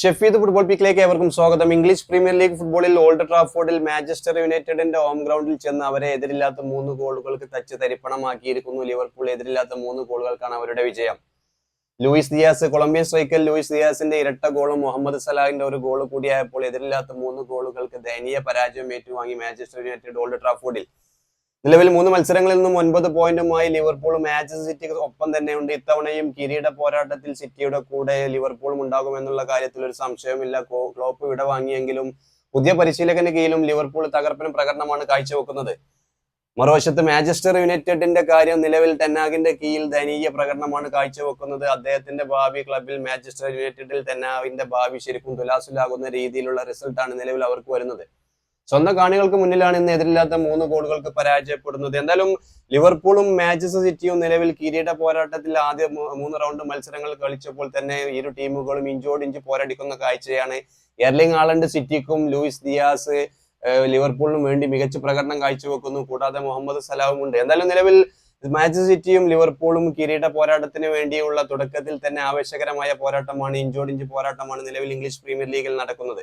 Shefeed football പീക്കിലേക്ക് ഏവർക്കും സ്വാഗതം. ഇംഗ്ലീഷ് പ്രീമിയർ ലീഗ് ഫുട്ബോളിൽ ഓൾഡ് ട്രാഫോർഡിൽ മാഞ്ചസ്റ്റർ യുണൈറ്റഡിന്റെ ഹോം ഗ്രൗണ്ടിൽ ചെന്ന് അവരെ എതിരില്ലാത്ത മൂന്ന് ഗോളുകൾക്ക് തച്ച് തരിപ്പണമാക്കിയിരിക്കുന്നു. ലിവർപൂൾ എതിരില്ലാത്ത മൂന്ന് ഗോളുകൾക്കാണ് അവരുടെ വിജയം. Luis Diaz Colombian striker Luis ദിയാസിന്റെ ഇരട്ട ഗോളും മുഹമ്മദ് സലാഹിന്റെ ഒരു ഗോൾ കൂടിയായപ്പോൾ എതിരില്ലാത്ത മൂന്ന് ഗോളുകൾക്ക് ദയനീയ പരാജയം ഏറ്റുവാങ്ങി മാഞ്ചസ്റ്റർ യുണൈറ്റഡ് ഓൾഡ് ട്രാഫോർഡിൽ നിലവിൽ മൂന്ന് മത്സരങ്ങളിൽ നിന്നും ഒൻപത് പോയിന്റുമായി ലിവർപൂൾ മാഞ്ചസ്റ്റർ സിറ്റിക്ക് ഒപ്പം തന്നെയുണ്ട്. ഇത്തവണയും കിരീട പോരാട്ടത്തിൽ സിറ്റിയുടെ കൂടെ ലിവർപൂളും ഉണ്ടാകുമെന്നുള്ള കാര്യത്തിൽ ഒരു സംശയമില്ല ക്ലോപ്പ് വിട വാങ്ങിയെങ്കിലും പുതിയ പരിശീലകന് കീഴിലും ലിവർപൂൾ തകർപ്പനും പ്രകടനമാണ് കാഴ്ചവെക്കുന്നത്. മറുവശത്ത് മാഞ്ചസ്റ്റർ യുണൈറ്റഡിന്റെ കാര്യം നിലവിൽ ടെന്നാഗിന്റെ കീഴിൽ ദയനീയ പ്രകടനമാണ് കാഴ്ചവെക്കുന്നത്. അദ്ദേഹത്തിന്റെ ഭാവി ക്ലബിൽ മാഞ്ചസ്റ്റർ യുണൈറ്റഡിൽ ടെന്നാഗിന്റെ ഭാവി ശരിക്കും തുലാസുലാകുന്ന രീതിയിലുള്ള റിസൾട്ടാണ് നിലവിൽ അവർക്ക് വരുന്നത്. സ്വന്തം കാണികൾക്ക് മുന്നിലാണ് ഇന്ന് എതിരില്ലാത്ത മൂന്ന് ഗോളുകൾക്ക് പരാജയപ്പെടുന്നത്. എന്തായാലും ലിവർപൂളും മാഞ്ചസ്റ്റർ സിറ്റിയും നിലവിൽ കിരീട പോരാട്ടത്തിൽ ആദ്യ മൂന്ന് റൗണ്ട് മത്സരങ്ങൾ കളിച്ചപ്പോൾ തന്നെ ഇരു ടീമുകളും ഇഞ്ചോട് ഇഞ്ച് പോരാടിക്കുന്ന കാഴ്ചയാണ്. എർലിംഗ് ആളണ്ട് സിറ്റിക്കും ലൂയിസ് ദിയാസ് ലിവർപൂളിനും വേണ്ടി മികച്ച പ്രകടനം കാഴ്ചവെക്കുന്നു. കൂടാതെ മുഹമ്മദ് സലാമും ഉണ്ട്. എന്തായാലും നിലവിൽ മാഞ്ചസ്റ്റർ സിറ്റിയും ലിവർപൂളും കിരീട പോരാട്ടത്തിന് വേണ്ടിയുള്ള തുടക്കത്തിൽ തന്നെ ആവേശകരമായ പോരാട്ടമാണ് ഇഞ്ചോട് ഇഞ്ച് പോരാട്ടമാണ് നിലവിൽ ഇംഗ്ലീഷ് പ്രീമിയർ ലീഗിൽ നടക്കുന്നത്.